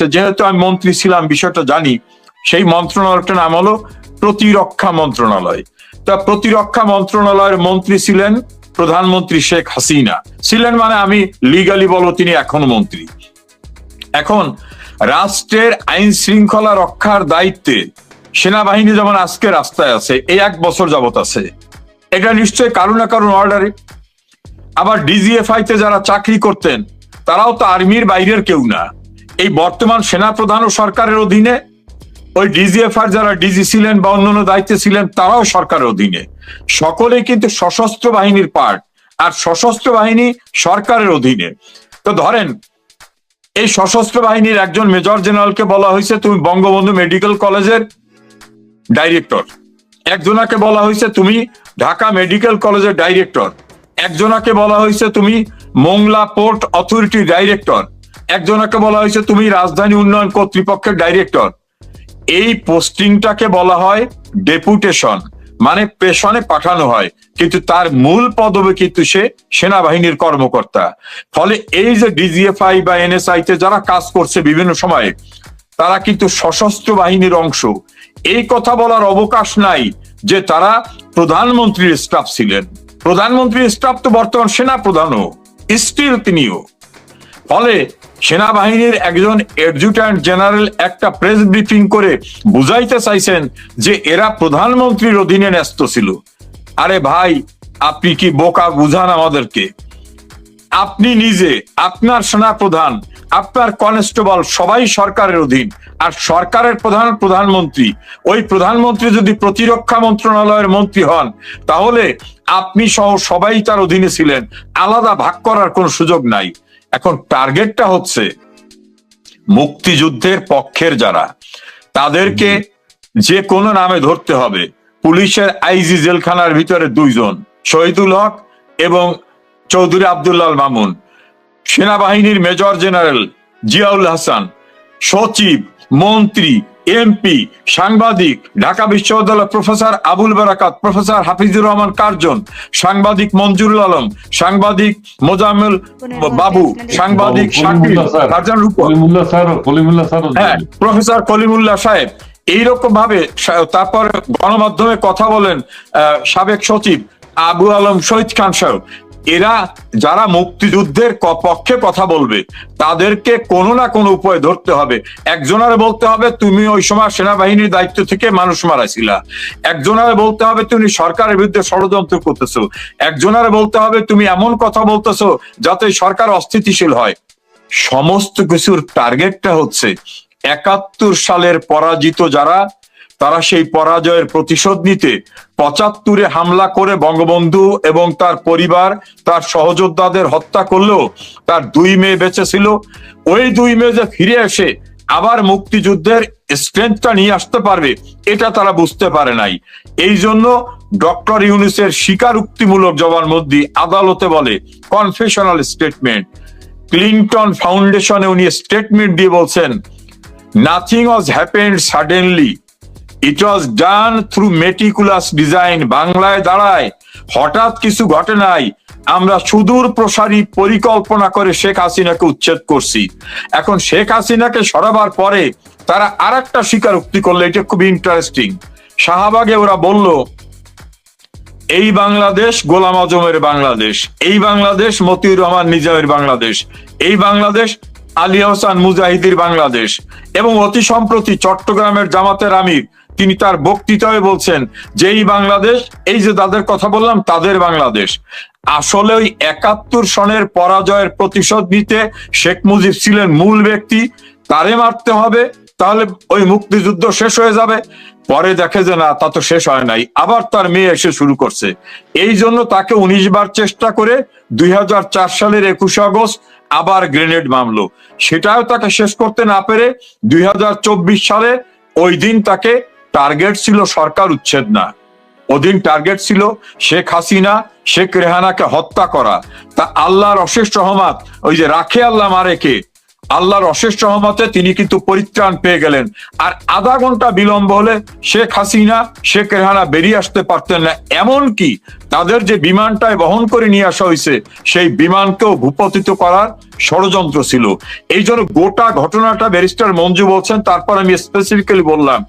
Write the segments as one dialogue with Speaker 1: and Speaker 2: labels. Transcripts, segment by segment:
Speaker 1: আছে যেহেতু আমি মন্ত্রী ছিলাম, বিষয়টা জানি, সেই মন্ত্রণালয়টার নাম হলো প্রতিরক্ষা মন্ত্রণালয়। তা প্রতিরক্ষা মন্ত্রণালয়ের মন্ত্রী ছিলেন প্রধানমন্ত্রী শেখ হাসিনা। ছিলেন মানে আমি লিগালি বলব তিনি এখন মন্ত্রী। এখন রাষ্ট্রের আইন শৃঙ্খলা রক্ষার দায়িত্বে সেনাবাহিনী যেমন আজকে রাস্তায় আছে, এই এক বছর যাবত আছে। এটা নিশ্চয়ই কারও না কারণ অর্ডারে আবার ডিজিএফআই তে যারা চাকরি করতেন, তারাও তো আর্মির বাইরের কেউ না। এই বর্তমান সেনা প্রধান ও সরকারের অধীনে, ওই ডিজিএফআর যারা ডিজি ছিলেন বা অন্যান্য দায়িত্বে ছিলেন, তারাও সরকারের অধীনে। সকলেই কিন্তু সশস্ত্র বাহিনীর পার্ট আর সশস্ত্র বাহিনী সরকারের অধীনে। তো ধরেন, এই সশস্ত্র বাহিনীর একজন মেজর জেনারেলকে বলা হয়েছে, তুমি বঙ্গবন্ধু মেডিকেল কলেজের ডাইরেক্টর। একজনাকে বলা হয়েছে, তুমি ঢাকা মেডিকেল কলেজের ডাইরেক্টর। একজনাকে বলা হয়েছে, তুমি মোংলা পোর্ট অথরিটি ডাইরেক্টর। একজনাকে বলা হয়েছে, তুমি রাজধানী উন্নয়ন কর্তৃপক্ষের ডাইরেক্টর এই পোস্টিংটাকে বলা হয় ডেপুটেশন মানে পেশনে পাঠানো হয়। কিন্তু তার মূল পদবে কিন্তু সে সেনাবাহিনীর কর্মকর্তা। ফলে এই যে ডিজিএফআই বা এনএসআই তে যারা কাজ করছে বিভিন্ন সময়ে, তারা কিন্তু সশস্ত্র বাহিনীর অংশ। এই কথা বলার অবকাশ নাই যে তারা প্রধানমন্ত্রীর স্টাফ ছিলেন। প্রধানমন্ত্রীর স্টাফ তো বর্তমান সেনা প্রধানও স্টিল তিনিও। ফলে সেনাবাহিনীর একজন এডজুট্যান্ট জেনারেল একটা প্রেস ব্রিফিং করে বুঝাইতে চাইছেন যে এরা প্রধানমন্ত্রীর অধীনে ন্যস্ত ছিল। আরে ভাই, আপনি কি বোকা বুঝান আমাদেরকে? আপনি নিজে, আপনার সেনা প্রধান আপনার কনস্টেবল সবাই সরকারের অধীন। আর সরকারের প্রধান প্রধানমন্ত্রী, ওই প্রধানমন্ত্রী যদি প্রতিরক্ষা মন্ত্রণালয়ের মন্ত্রী হন, তাহলে আপনি সহ সবাই তার অধীনে ছিলেন। আলাদা ভাগ করার কোনো সুযোগ নাই। এখন টার্গেটটা হচ্ছে মুক্তিযুদ্ধের পক্ষের যারা তাদেরকে যে কোনো নামে ধরতে হবে। পুলিশের আইজি জেলখানার ভিতরে দুইজন শহীদুল হক এবং চৌধুরী আবদুল্লাহ মামুন। সেনাবাহিনীর মেজর জেনারেল জিয়াউল হাসান সচিব মন্ত্রী এমপি সাংবাদিক ঢাকা বিশ্ববিদ্যালয় প্রফেসর আবুল বারাকাত প্রফেসর হাফিজুর রহমান কার্জন সাংবাদিক মঞ্জুরুল আলম সাংবাদিক মোজাম্মেল বাবু সাংবাদিক শাকিল কার্জন রূপক। হ্যাঁ প্রফেসর কলিমুল্লাহ সাহেব এইরকম ভাবে তারপর গণমাধ্যমে কথা বলেন আহ, সাবেক সচিব আবু আলম শহীদ খান সাহেব। এরা যারা মুক্তিযুদ্ধের পক্ষে কথা বলবে, তাদেরকে কোনো না কোনো উপায় ধরতে হবে। একজনের বলতে হবে, তুমি ওই সময় সেনাবাহিনীর দায়িত্ব থেকে মানুষ মারাইছিলা। একজনের বলতে হবে, তুমি সরকারের বিরুদ্ধে ষড়যন্ত্র করতেছো। একজনের বলতে হবে, তুমি এমন কথা বলতেছো যাতে সরকার অস্থিতিশীল হয়। সমস্ত কিছুর টার্গেটটা হচ্ছে একাত্তর সালের পরাজিত যারা তারা সেই পরাজয়ের প্রতিশোধ নিতে পঁচাত্তরে হামলা করে বঙ্গবন্ধু এবং তার পরিবার, তার সহযোদ্ধাদের হত্যা করলেও তার দুই মেয়ে বেঁচে ছিল। ওই দুই মেয়ে যে ফিরে এসে আবার মুক্তিযুদ্ধের স্ট্রেংথটা নিয়ে আসতে পারবে, এটা তারা বুঝতে পারে নাই। এই জন্য ডক্টর ইউনুসের স্বীকারোক্তিমূলক জবানবন্দি আদালতে বলে কনফেশনাল স্টেটমেন্ট ক্লিন্টন ফাউন্ডেশনে উনি স্টেটমেন্ট দিয়ে বলছেন nothing was happened suddenly it was done through meticulous design বাংলায় দাঁড়ায়। হঠাৎ কিছু ঘটে নাই। আমরা সুদূর প্রসারী পরিকল্পনা করে শেখ হাসিনাকে উচ্ছেদ করছি। এখন শেখ হাসিনাকে সরাবার পরে তারা আর একটা স্বীকারোক্তি করল, এটা খুব ইন্টারেস্টিং শাহবাগে ওরা বলল, এই বাংলাদেশ গোলাম আজমের বাংলাদেশ, এই বাংলাদেশ মতিউর রহমান নিজামের বাংলাদেশ, এই বাংলাদেশ আলী হোসেন মুজাহিদির বাংলাদেশ এবং অতি সম্প্রতি চট্টগ্রামের জামাতের আমির তিনি তার বক্তৃতায় বলছেন যে এই বাংলাদেশ, এই যে তাদের কথা বললাম, তাদের বাংলাদেশ। আসলে ওই একাত্তর সনের পরাজয়ের প্রতিশোধ নিতে শেখ মুজিব ছিলেন মূল ব্যক্তি। তারে মারতে হবে, তাহলে ওই মুক্তিযুদ্ধ শেষ হয়ে যাবে। পরে দেখে যে না, তা তো শেষ হয় নাই। আবার তার মেয়ে এসে শুরু করছে। এই জন্য তাকে উনিশ বার চেষ্টা করে দুই হাজার চার সালের একুশে আগস্ট আবার গ্রেনেড মামলো সেটাও তাকে শেষ করতে না পেরে দুই হাজার চব্বিশ সালে ওই দিন তাকে টার্গেট ছিল সরকার উচ্ছেদ না। ওদিন টার্গেট ছিল শেখ হাসিনা, শেখ রেহানাকে হত্যা করা। তা আল্লাহর অশেষ রহমাত, ওই যে রাখে আল্লাহ মারেকে, আল্লাহর অশেষ রহমতে তিনি কিন্তু পরিত্রাণ পেয়ে গেলেন। আর আধা ঘণ্টা বিলম্ব হলে শেখ হাসিনা, শেখ রেহানা বেরিয়ে আসতে পারতেন না। এমন কি তাদের যে বিমানটায় বহন করে নিয়ে আসা হয়েছে, সেই বিমানকেও ভূপতিত করার ষড়যন্ত্র ছিল। এই জন্য গোটা ঘটনাটা ব্যারিস্টার মঞ্জু বলছেন, তারপর আমি স্পেসিফিক্যালি বললাম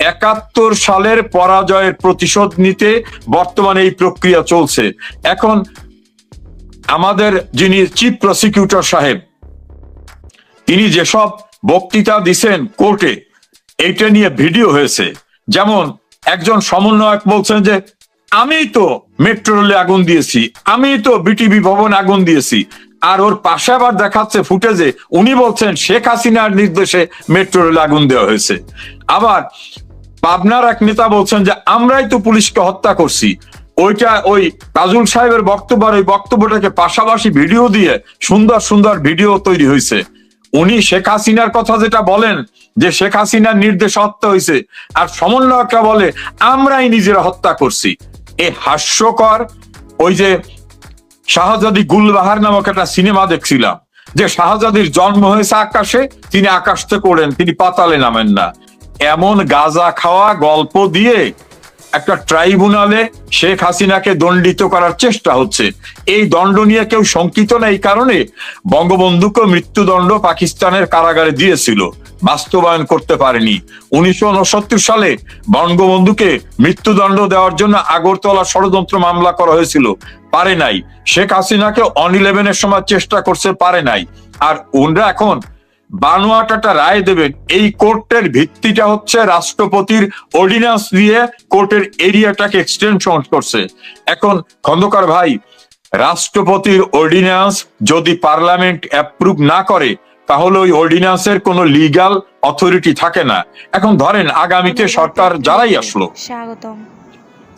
Speaker 1: একাত্তর সালের পরাজয়ের প্রতিশোধ নিতে বর্তমানে এই প্রক্রিয়া চলছে। এখন আমাদের যিনি চিফ প্রসিকিউটর সাহেব, তিনি যেসব বক্তৃতা দিছেন কোর্টে, এইটা নিয়ে ভিডিও হয়েছে। যেমন একজন সমন্বয়ক বলছেন যে, আমি তো মেট্রো রেলে আগুন দিয়েছি, আমি তো বিটিভি ভবন আগুন দিয়েছি। আর ওর পাশে আবার দেখাচ্ছে ফুটেজে, উনি বলছেন, শেখ হাসিনার নির্দেশে মেট্রো রেলে আগুন দেওয়া হয়েছে। আবার পাবনার এক নেতা বলছেন যে, আমরাই তো পুলিশকে হত্যা করছি। ওইটা ওই তাজুল সাহেবের বক্তব্য আর ওই বক্তব্যটাকে পাশাপাশি ভিডিও দিয়ে সুন্দর সুন্দর ভিডিও তৈরি হয়েছে। উনি শেখ হাসিনার কথা যেটা বলেন, যে শেখ হাসিনার নির্দেশ হত্যা হয়েছে, আর সমন্বয়করা বলে, আমরাই নিজেরা হত্যা করছি। এ হাস্যকর ওই যে শাহজাদি গুলবাহার নামক একটা সিনেমা দেখছিলাম, যে শাহজাদির জন্ম হয়েছে আকাশে, তিনি আকাশ থেকে ওড়েন, তিনি পাতালে নামেন না। এমন গাজা খাওয়া গল্প দিয়ে একটা ট্রাইব্যুনালে শেখ হাসিনাকে দণ্ডিত করার চেষ্টা হচ্ছে। এই দণ্ড নিয়ে কেউ শঙ্কিত না, এই কারণে বঙ্গবন্ধুকে মৃত্যুদণ্ড পাকিস্তানের কারাগারে দিয়েছিল। বাস্তবায়ন করতে পারেনি। উনিশশো উনসত্তর সালে বঙ্গবন্ধুকে মৃত্যুদণ্ড দেওয়ার জন্য আগরতলা ষড়যন্ত্র মামলা করা হয়েছিল। পারে নাই। শেখ হাসিনাকে অন ইলেভেনের সময় চেষ্টা করছে, পারে নাই। আর ওনরা এখন বানোয়াটাটা রায় দেবেন। এই কোর্টের ভিত্তিটা হচ্ছে রাষ্ট্রপতির অর্ডিন্যান্স দিয়ে কোর্টের এরিয়াটাকে এক্সটেনশন করছে। এখন খন্দকার ভাই, রাষ্ট্রপতির অর্ডিন্যান্স যদি পার্লামেন্ট অ্যাপ্রুভ না করে, তাহলে ওই অর্ডিন্যান্সের কোনো লিগাল অথরিটি থাকে না। এখন ধরেন, আগামীতে সরকার যারাই আসলো।
Speaker 2: স্বাগতম।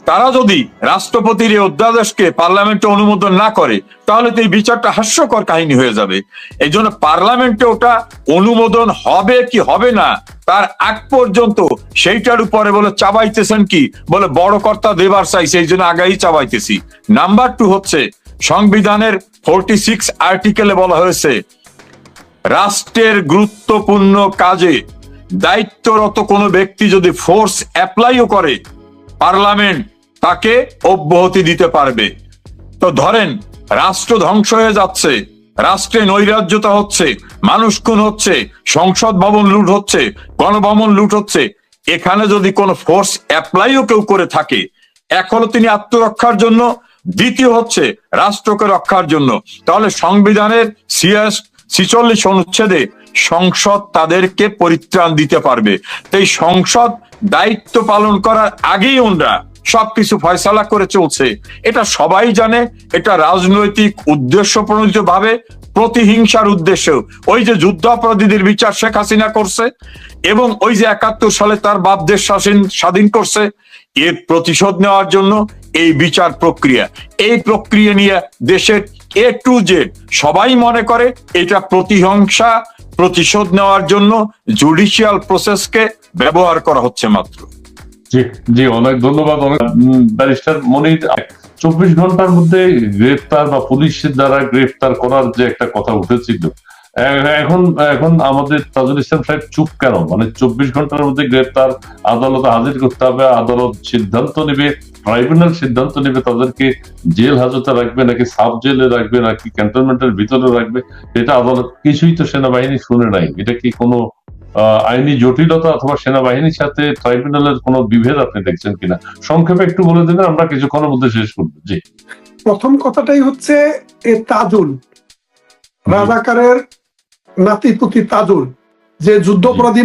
Speaker 1: তারা যদি রাষ্ট্রপতির এই অধ্যাদেশকে পার্লামেন্টে অনুমোদন না করে, তাহলে তো এই বিচারটা হাস্যকর কাহিনী হয়ে যাবে। এই জন্য পার্লামেন্টে ওটা অনুমোদন হবে কি হবে না, তার আগ পর্যন্ত সেইটার উপরে বলে চাবাইতেছেন কি? বলে বড় কর্তা দেবার চাইছে এই জন্য আগাই চাবাইতেছি। নাম্বার টু হচ্ছে, সংবিধানের ফোরটি সিক্স আর্টিকেলে বলা হয়েছে, রাষ্ট্রের গুরুত্বপূর্ণ কাজে দায়িত্বরত কোনো ব্যক্তি যদি ফোর্স অ্যাপ্লাইও করে, পার্লামেন্ট তাকে অব্যাহতি দিতে পারবে। তো ধরেন, রাষ্ট্র ধ্বংস হয়ে যাচ্ছে, রাষ্ট্রে নৈরাজ্যতা হচ্ছে, মানুষ খুন হচ্ছে, সংসদ ভবন লুট হচ্ছে, গণভবন লুট হচ্ছে, এখানে যদি কোনো ফোর্স অ্যাপ্লাইও কেউ করে থাকে হলো তিনি আত্মরক্ষার জন্য, দ্বিতীয় হচ্ছে রাষ্ট্রকে রক্ষার জন্য। তাহলে সংবিধানের সিএস ছিচল্লিশ অনুচ্ছেদে সংসদ তাদেরকে পরিত্রাণ দিতে পারবে। তাই সংসদ দায়িত্ব পালন করার আগেই ওনরা সবকিছু ফয়সালা করে চলছে। এটা সবাই জানে, এটা রাজনৈতিক উদ্দেশ্য প্রণোদিত ভাবে, প্রতিহিংসার উদ্দেশ্য। ওই যে যুদ্ধাপরাধীদের বিচার শেখ হাসিনা করছে, এবং ওই যে একাত্তর সালে তার বাপ দেশ স্বাধীন স্বাধীন করছে, এর প্রতিশোধ নেওয়ার জন্য এই বিচার প্রক্রিয়া। এই প্রক্রিয়া নিয়ে দেশের এ টু জেড সবাই মনে করে, এটা প্রতিহিংসা, প্রতিশোধ নেওয়ার জন্য জুডিশিয়াল প্রসেসকে ব্যবহার করা হচ্ছে মাত্র।
Speaker 3: জি অনেক ধন্যবাদ। অনেক ব্যারিস্টার মনির, চব্বিশ ঘণ্টার মধ্যে গ্রেফতার বা পুলিশের দ্বারা গ্রেফতার করার যে একটা কথা উঠেছিল। এখন এখন আমাদের তাজুল ইসলাম সাহেব চুপ কেন? মানে চব্বিশ ঘণ্টার মধ্যে গ্রেফতার আদালতে হাজির করতে হবে, আদালত সিদ্ধান্ত নেবে, ট্রাইব্যুনাল সিদ্ধান্ত নেবে, তাদেরকে জেল হাজতে রাখবে নাকি সাব জেলে রাখবে নাকি ক্যান্টনমেন্টের ভিতরে রাখবে, এটা আদালত, কিছুই তো সেনাবাহিনী শুনে নাই। এটা কি কোনো আইনি জটিলতা অথবা সেনাবাহিনীর সাথে ট্রাইব্যুনালের কোনো বিভেদ আপনি দেখছেন কিনা? সংক্ষেপে একটু বলে দেবেন আমরা কিছুক্ষণের মধ্যে শেষ করব। জি।
Speaker 4: প্রথম কথাটাই হচ্ছে এ তাজুল। রাজাকারের নাতিপুতি তাজুল যে যুদ্ধাপরাধী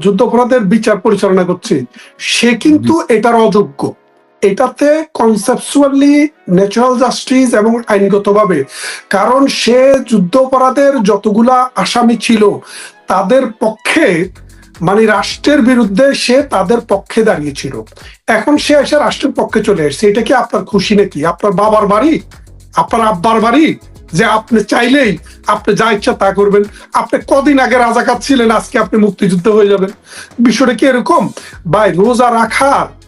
Speaker 4: যুদ্ধপরাধের বিচার পরিচালনা করছে সে কিন্তু এটার অযোগ্য। এটাতে কনসেপচুয়ালি ন্যাচারাল জাস্টিস এবং আইনগতভাবে। কারণ সে যুদ্ধপরাধের যতগুলা আসামি ছিল, তাদের পক্ষে মানে রাষ্ট্রের বিরুদ্ধে সে তাদের পক্ষে দাঁড়িয়েছিল। এখন সে এসে রাষ্ট্রের পক্ষে চলে এসেছে। এটা কি আপনার খুশি নাকি? আপনার বাবার বাড়ি? আপনার আব্বার বাড়ি? যে আপনি চাইলেই আপনি যা ইচ্ছা তা করবেন। আপনি কদিন আগে রাজাকার ছিলেন, আজকে আপনি মুক্তিযুদ্ধ হয়ে যাবেন। বিষয়টা কি এরকম? ভাই, রোজা রাখার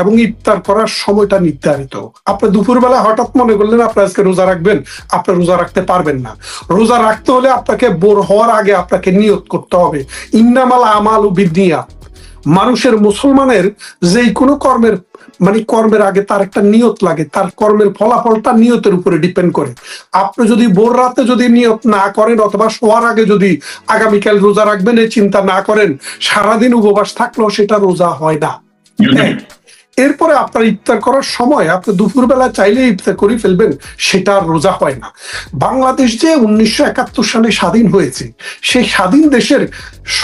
Speaker 4: এবং ইফতার করার সময়টা নির্ধারিত। আপনি দুপুরবেলা হঠাৎ মনে করলেন আপনি আজকে রোজা রাখবেন? আপনি রোজা রাখতে পারবেন না। রোজা রাখতে হলে আপনাকে বোর হওয়ার আগে আপনাকে নিয়ত করতে হবে। ইন্নামাল আমাল ও বিদ্নিয়া মানুষের মুসলমানের যেই কোনো কর্মের মানে কর্মের আগে তার একটা নিয়ত লাগে। তার কর্মের ফলাফলটা নিয়তের উপরে ডিপেন্ড করে। আপনি যদি ভোর রাতে যদি নিয়ত না করেন অথবা শোয়ার আগে যদি আগামীকাল রোজা রাখবেন এই চিন্তা না করেন সারাদিন উপবাস থাকলেও সেটা রোজা হয় না। এরপরে আপনার ইফতার করার সময় আপনি দুপুরবেলা চাইলে ইফতার করে ফেলবেন, সেটা রোজা হয় না। বাংলাদেশ যে উনিশশো একাত্তর সালে স্বাধীন হয়েছে, সেই স্বাধীন দেশের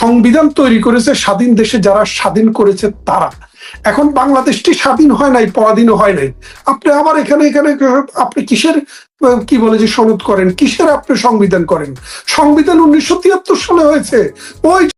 Speaker 4: সংবিধান তৈরি করেছে, স্বাধীন দেশে যারা স্বাধীন করেছে তারা। এখন বাংলাদেশটি স্বাধীন হয় নাই, পরাধীনও হয় নাই। আপনি আবার এখানে এখানে আপনি কিসের, কি বলে যে সনদ করেন, কিসের আপনি সংবিধান করেন? সংবিধান উনিশশো তিয়াত্তর সালে হয়েছে। ওই